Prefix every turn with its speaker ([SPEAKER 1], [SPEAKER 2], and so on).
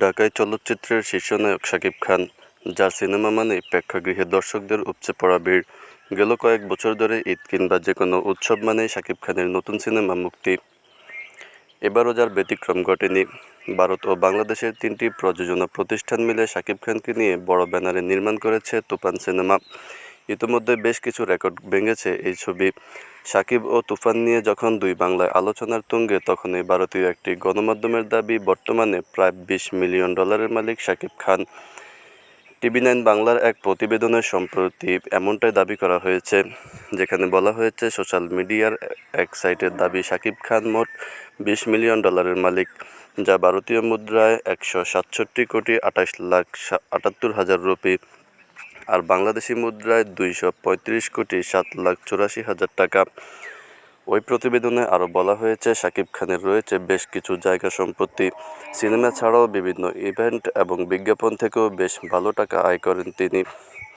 [SPEAKER 1] ঢাকায় চলচ্চিত্রের শীর্ষনায়ক শাকিব খান, যার সিনেমা মানেই প্রেক্ষাগৃহে দর্শকদের উপচে পড়া ভিড়। গেল কয়েক বছর ধরে ঈদ কিংবা যে কোনো উৎসব মানেই শাকিব খানের নতুন সিনেমা মুক্তি। এবারও যার ব্যতিক্রম ঘটেনি। ভারত ও বাংলাদেশের তিনটি প্রযোজনা প্রতিষ্ঠান মিলে শাকিব খানকে নিয়ে বড় ব্যানারে নির্মাণ করেছে তুফান সিনেমা। ইতোমধ্যে বেশ কিছু রেকর্ড ভেঙেছে এই ছবি। শাকিব ও তুফান নিয়ে যখন দুই বাংলায় আলোচনার তুঙ্গে, তখনই ভারতীয় একটি গণমাধ্যমের দাবি, বর্তমানে প্রায় বিশ মিলিয়ন ডলারের মালিক শাকিব খান। টিভি নাইন বাংলার এক প্রতিবেদনে সম্প্রতি এমনটাই দাবি করা হয়েছে, যেখানে বলা হয়েছে সোশ্যাল মিডিয়ার এক সাইটের দাবি শাকিব খান মোট বিশ মিলিয়ন ডলারের মালিক, যা ভারতীয় মুদ্রায় একশো সাতষট্টি কোটি আঠাশ লাখ আটাত্তর হাজার রুপি। আর বাংলাদেশি মুদ্রায় দুইশো পঁয়ত্রিশ কোটি সাত লাখ চুরাশি হাজার টাকা। ওই প্রতিবেদনে আরও বলা হয়েছে, শাকিব খানের রয়েছে বেশ কিছু জায়গা সম্পত্তি। সিনেমা ছাড়াও বিভিন্ন ইভেন্ট এবং বিজ্ঞাপন থেকেও বেশ ভালো টাকা আয় করেন তিনি।